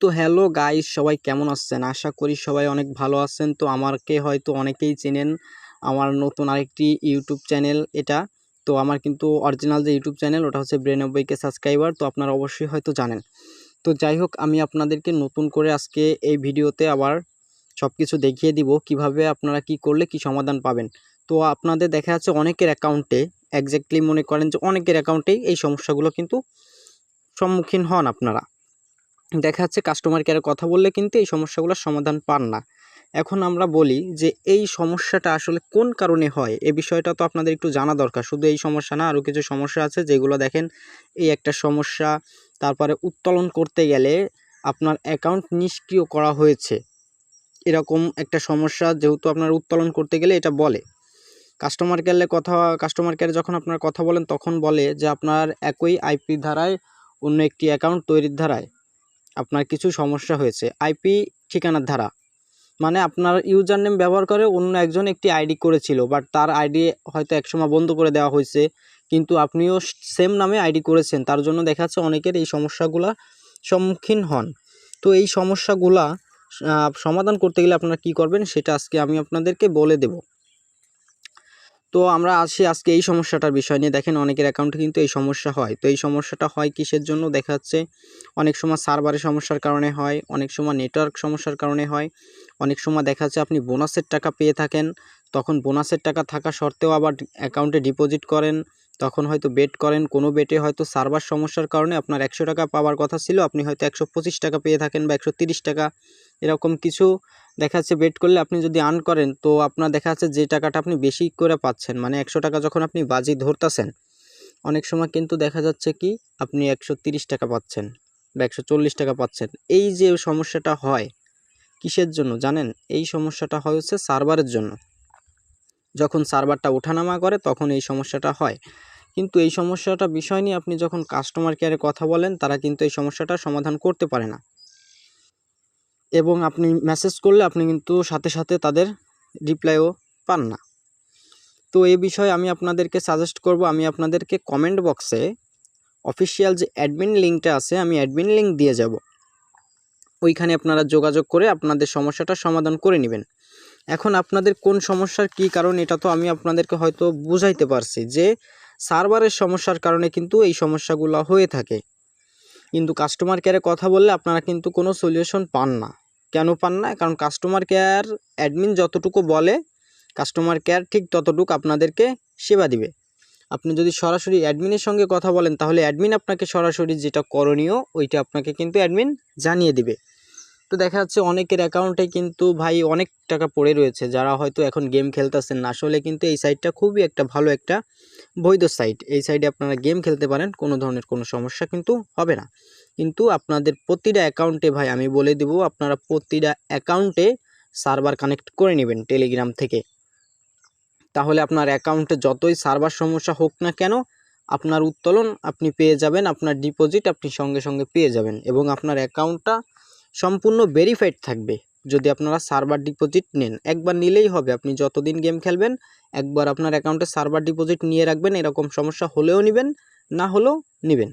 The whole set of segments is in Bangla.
তো হ্যালো গাইস, সবাই কেমন আছেন? আশা করি সবাই অনেক ভালো আছেন। তো আমাকে হয়তো অনেকেই চেনেন, আমার নতুন আরেকটি ইউটিউব চ্যানেল এটা। তো আমার কিন্তু অরিজিনাল যে ইউটিউব চ্যানেল ওটা হচ্ছে ব্রেনব্বইকে সাবস্ক্রাইবার তো আপনারা অবশ্যই হয়তো জানেন। তো যাই হোক, আমি আপনাদেরকে নতুন করে আজকে এই ভিডিওতে আবার সব কিছু দেখিয়ে দিব, কীভাবে আপনারা কি করলে কি সমাধান পাবেন। তো আপনাদের দেখা যাচ্ছে অনেকের অ্যাকাউন্টে একজ্যাক্টলি মনে করেন যে অনেকের অ্যাকাউন্টেই এই সমস্যাগুলো কিন্তু সম্মুখীন হন আপনারা। দেখা যাচ্ছে কাস্টমার কেয়ারে কথা বললে কিন্তু এই সমস্যাগুলোর সমাধান পান না। এখন আমরা বলি যে এই সমস্যাটা আসলে কোন কারণে হয়? এ বিষয়টা তো আপনাদের একটু জানা দরকার। শুধু এই সমস্যা না, আরও কিছু সমস্যা আছে যেগুলো দেখেন, এই একটা সমস্যা তারপরে উত্তোলন করতে গেলে আপনার অ্যাকাউন্ট নিষ্ক্রিয় করা হয়েছে। এরকম একটা সমস্যা যেহেতু আপনার উত্তোলন করতে গেলে এটা বলে। কাস্টমার কেয়ারে কথা কাস্টমার কেয়ারে যখন আপনার কথা বলেন তখন বলে যে আপনার একই আইপি ধারায় অন্য একটি অ্যাকাউন্ট তৈরির ধারায়। আপনার কিছু সমস্যা হয়েছে। আইপি ঠিকানার ধারা। মানে আপনার ইউজার নেম ব্যবহার করে অন্য একজন একটি আইডি করেছিল বাট তার আইডি হয়তো একসময় বন্ধ করে দেওয়া হয়েছে, কিন্তু আপনিও সেম নামে আইডি করেছেন। তার জন্য দেখা যাচ্ছে অনেকের এই সমস্যাগুলা সম্মুখীন হন। তো এই সমস্যাগুলা সমাধান করতে গেলে আপনারা কি করবেন সেটা আজকে আমি আপনাদেরকে বলে দেব। তো আমরা আসি আজকে এই সমস্যাটার বিষয় নিয়ে। দেখেন অনেকের অ্যাকাউন্টে কিন্তু এই সমস্যা হয়। তো এই সমস্যাটা হয় কিসের জন্য? দেখা যাচ্ছে অনেক সময় সার্ভারের সমস্যার কারণে হয়, অনেক সময় নেটওয়ার্ক সমস্যার কারণে হয়, অনেক সময় দেখা যাচ্ছে আপনি বোনাসের টাকা পেয়ে থাকেন, তখন বোনাসের টাকা থাকা সত্ত্বেও আবার অ্যাকাউন্টে ডিপোজিট করেন, তখন হয়তো বেট করেন, কোনো বেটে হয়তো সার্ভার সমস্যার কারণে আপনার একশো টাকা পাওয়ার কথা ছিল, আপনি হয়তো একশো পঁচিশ টাকা পেয়ে থাকেন বা একশো টাকা, এরকম কিছু দেখা যাচ্ছে বেট করলে আপনি যদি আর্ন করেন, তো আপনার দেখা যাচ্ছে যে টাকাটা আপনি বেশি করে পাচ্ছেন মানে একশো টাকা যখন আপনি বাজি ধরতেছেন, অনেক সময় কিন্তু দেখা যাচ্ছে কি, আপনি একশো টাকা পাচ্ছেন বা একশো চল্লিশ টাকা পাচ্ছেন। এই যে সমস্যাটা হয়, কিসের জন্য জানেন? এই সমস্যাটা হয় হচ্ছে সার্ভারের জন্য। যখন সার্ভারটা ওঠানামা করে, তখন এই সমস্যাটা হয়। কিন্তু এই সমস্যাটা বিষয় নিয়ে আপনি যখন কাস্টমার কেয়ারে কথা বলেন, তারা কিন্তু এই সমস্যাটা সমাধান করতে পারে না। এবং আপনি মেসেজ করলে আপনি কিন্তু সাথে সাথে তাদের রিপ্লাইও পান না। তো এই বিষয়ে আমি আপনাদেরকে সাজেস্ট করব, আমি আপনাদেরকে কমেন্ট বক্সে অফিসিয়াল যে অ্যাডমিন লিঙ্কটা আছে, আমি অ্যাডমিন লিঙ্ক দিয়ে যাব। ওইখানে আপনারা যোগাযোগ করে আপনাদের সমস্যাটা সমাধান করে নেবেন। এখন আপনাদের কোন সমস্যার কি কারণ এটা তো আমি আপনাদেরকে হয়তো বুঝাইতে পারছি যে সার্ভারের সমস্যার কারণে কিন্তু এই সমস্যাগুলো হয়ে থাকে। কিন্তু কাস্টমার কেয়ারে কথা বললে আপনারা কিন্তু কোনো সলিউশন পান না। কেন পান না? কারণ কাস্টমার কেয়ার অ্যাডমিন যতটুকু বলে কাস্টমার কেয়ার ঠিক ততটুকু আপনাদেরকে সেবা দিবে। আপনি যদি সরাসরি অ্যাডমিনের সঙ্গে কথা বলেন, তাহলে অ্যাডমিন আপনাকে সরাসরি যেটা করণীয়, ওইটা আপনাকে কিন্তু অ্যাডমিন জানিয়ে দিবে। তো দেখা যাচ্ছে অনেকের অ্যাকাউন্টে কিন্তু ভাই অনেক টাকা পড়ে রয়েছে, যারা হয়তো এখন গেম খেলতেছেন না। আসলে কিন্তু এই সাইটটা খুবই একটা ভালো একটা বৈধ সাইট এই সাইডে আপনারা গেম খেলতে পারেন, কোনো ধরনের কোনো সমস্যা কিন্তু হবে না। কিন্তু আপনাদের প্রতিটা অ্যাকাউন্টে ভাই আমি বলে দেব, আপনারা প্রতিটা অ্যাকাউন্টে সার্ভার কানেক্ট করে নেবেন টেলিগ্রাম থেকে। তাহলে আপনার অ্যাকাউন্টে যতই সার্ভার সমস্যা হোক না কেন, আপনার উত্তোলন আপনি পেয়ে যাবেন, আপনার ডিপোজিট আপনি সঙ্গে সঙ্গে পেয়ে যাবেন এবং আপনার অ্যাকাউন্টটা সম্পূর্ণ ভেরিফাইড থাকবে। যদি আপনারা সার্ভার ডিপোজিট নেন, একবার নিলেই হবে। আপনি যতদিন গেম খেলবেন, একবার আপনার অ্যাকাউন্টে সার্ভার ডিপোজিট নিয়ে রাখবেন, এরকম সমস্যা হলেও নেবেন, না হলেও নেবেন।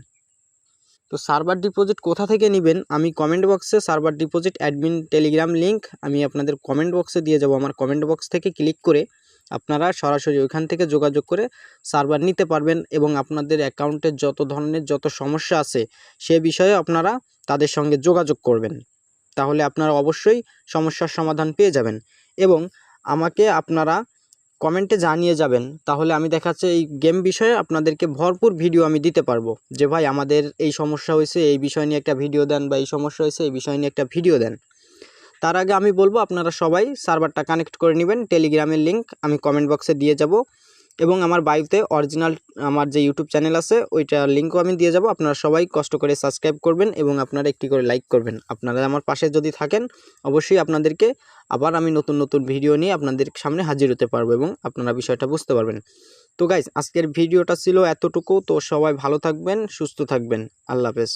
তো সার্ভার ডিপোজিট কোথা থেকে নেবেন? আমি কমেন্ট বক্সে server deposit admin Telegram link আমি আপনাদের কমেন্ট বক্সে দিয়ে যাব। আমার কমেন্ট বক্স থেকে ক্লিক করে আপনারা সরাসরি ওইখান থেকে যোগাযোগ করে সার্ভার নিতে পারবেন এবং আপনাদের অ্যাকাউন্টের যত ধরনের যত সমস্যা আছে, সে বিষয়ে আপনারা তাদের সঙ্গে যোগাযোগ করবেন। তাহলে আপনারা অবশ্যই সমস্যার সমাধান পেয়ে যাবেন। এবং আমাকে আপনারা কমেন্টে জানিয়ে যাবেন, তাহলে আমি দেখাচ্ছে এই গেম বিষয়ে আপনাদেরকে ভরপুর ভিডিও আমি দিতে পারব। যে ভাই আমাদের এই সমস্যা হয়েছে, এই বিষয় নিয়ে একটা ভিডিও দেন বা এই সমস্যা হয়েছে, এই বিষয় নিয়ে একটা ভিডিও দেন। তার আগে আমি বলব আপনারা সবাই সার্ভারটা কানেক্ট করে নেবেন টেলিগ্রামের লিঙ্ক আমি কমেন্ট বক্সে দিয়ে যাব। এবং আমার বাড়িতে অরিজিনাল আমার যে ইউটিউব চ্যানেল আছে, ওইটা লিঙ্কও আমি দিয়ে যাব। আপনারা সবাই কষ্ট করে সাবস্ক্রাইব করবেন এবং আপনারা একটি করে লাইক করবেন। আপনারা আমার পাশে যদি থাকেন, অবশ্যই আপনাদেরকে আবার আমি নতুন নতুন ভিডিও নিয়ে আপনাদের সামনে হাজির হতে পারব এবং আপনারা বিষয়টা বুঝতে পারবেন। তো গাইজ আজকের ভিডিওটা ছিল এতটুকু। তো সবাই ভালো থাকবেন, সুস্থ থাকবেন। আল্লাহ হাফেজ।